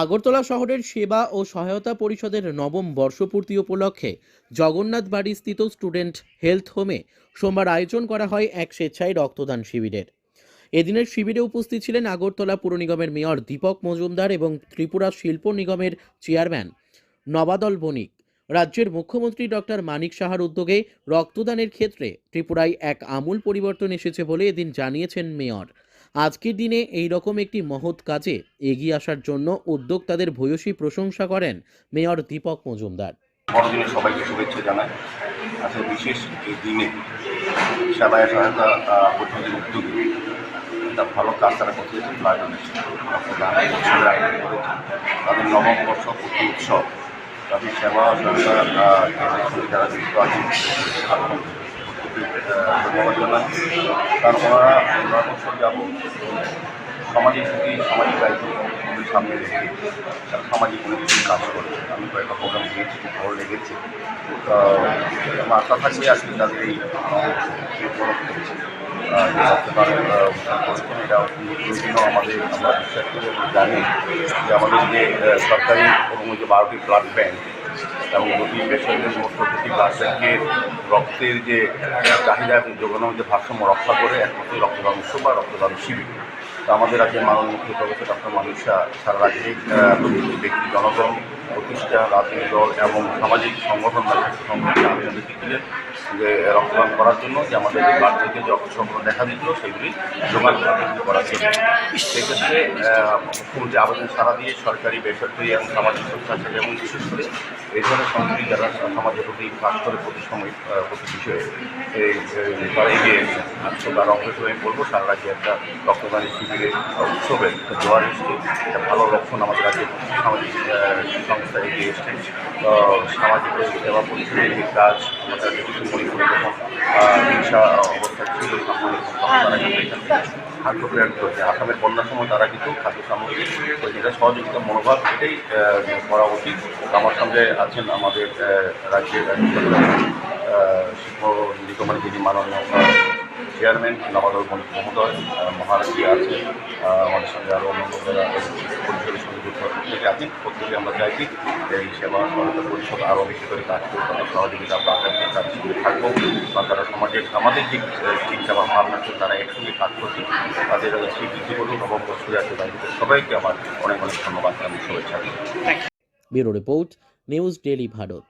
আগরতলা শহরের সেবা ও সহায়তা পরিষদের নবম বর্ষপূর্তি উপলক্ষে জগন্নাথ বাড়ি স্থিত স্টুডেন্ট হেলথ হোমে সোমবার আয়োজন করা হয় এক স্বেচ্ছায় রক্তদান শিবিরের। এদিনের শিবিরে উপস্থিত ছিলেন আগরতলা পুর নিগমের মেয়র দীপক মজুমদার এবং ত্রিপুরা শিল্প নিগমের চেয়ারম্যান নবাদল বণিক। রাজ্যের মুখ্যমন্ত্রী ডক্টর মানিক সাহার উদ্যোগে রক্তদানের ক্ষেত্রে ত্রিপুরায় এক আমূল পরিবর্তন এসেছে বলে এদিন জানিয়েছেন মেয়র। আজকের দিনে এই রকম একটি মহৎ কাজে এগিয়ে আসার জন্য উদ্যোক্তাদের ভূয়সী প্রশংসা করেন মেয়র দীপক মজুমদার। বড়দিনে সবাইকে শুভেচ্ছা জানাই। আসলে বিশেষ এই দিনে সেবায় সহায়তা পরিষদের উদ্যোগে একটা ভালো কাজ তারা করতে তাদের নবমবর্ষ প্রতি উৎসব তাদের সেবা সহায়তা যারা যুক্ত আহ, ধন্যবাদ জানাই কারণ ওনারা ওনারা বছর যাব সমাজের প্রতি সামাজিক দায়িত্ব সামনে রেখে সামাজিক অনেক কাজ করে আমি কয়েকটা প্রোগ্রাম দিয়েছি খুব ভালো লেগেছে আমার আশা থাকবে আসলে তাদের এই অনুষ্ঠান আমাদের আমরা বিশ্বাস করে জানি যে আমাদের যে সরকারি এবং যে বারোটি ব্লাড ব্যাংক এবং দুটি বেসরকারি সমস্ত ব্লাড রক্তের যে চাহিদা এবং যোগানোর যে ভারসাম্য রক্ষা করে একমাত্র রক্তদান উৎসব বা রক্তদান শিবির। তো আমাদের রাজ্যের মাননীয় মুখ্য প্রফেসর ডক্টর মানুষ সারা রাজ্যে ব্যক্তি, জনগণ, প্রতিষ্ঠা, রাজনৈতিক দল এবং সামাজিক সংগঠন সংগঠনকে আবেদন রেখেছিলেন যে রক্তদান করার জন্য যে আমাদের ব্লাড থেকে যে সংগ্রহ দেখা দিচ্ছিল সেগুলি যোগান করার জন্য। সেক্ষেত্রে মুখ্যমন্ত্রী আবেদন সারা দিয়ে সরকারি, বেসরকারি এবং সামাজিক আছে এবং বিশেষ করে এই ধরনের সংস্কৃতি যারা সমাজের প্রতি কাজ করে প্রতি সময় প্রতি বিষয়ে তারা এগিয়ে আজকে তার অংশ আমি বলব, সারা রাজ্যে একটা রক্তদানের শিবিরে উৎসবে একটা জোয়ার এসছে। একটা ভালো লক্ষণ আমাদের রাজ্যে সামাজিক সংস্থা এগিয়ে এসছে। সামাজিক সেবা পরিষদের কাজ খাদ্য প্রেরণ করছে আসামের বন্যার সময় তারা কিন্তু খাদ্য সামগ্রী যেটা সহযোগিতা মনোভাব এটাই করা উচিত আমার সঙ্গে আছেন আমাদের রাজ্যের শিল্প নিগমের যিনি মাননীয় চেয়ারম্যান নবাদল মণিক মহোদয় মহারাজি আছে আমাদের সঙ্গে আরও অন্যান্য যারা পরিষদের সঙ্গে যুক্ত প্রত্যেকে আছেন প্রত্যেকে আমরা চাইছি যে এই সেবা সহায়তা পরিষদ আরও বেশি করে কাজ করতে তাদের সহযোগিতা আমরা আগামী তাদের সঙ্গে থাকব বা তারা সমাজের আমাদের যে চিন্তা বা ভাবনা আছে তারা একসঙ্গে কাজ করছে তাদের স্বীকৃতি বলুন নবম বছরে আছে তাদের সবাইকে আমার অনেক অনেক ধন্যবাদ আমি শুভেচ্ছা। দিই bureau report news daily Bharat.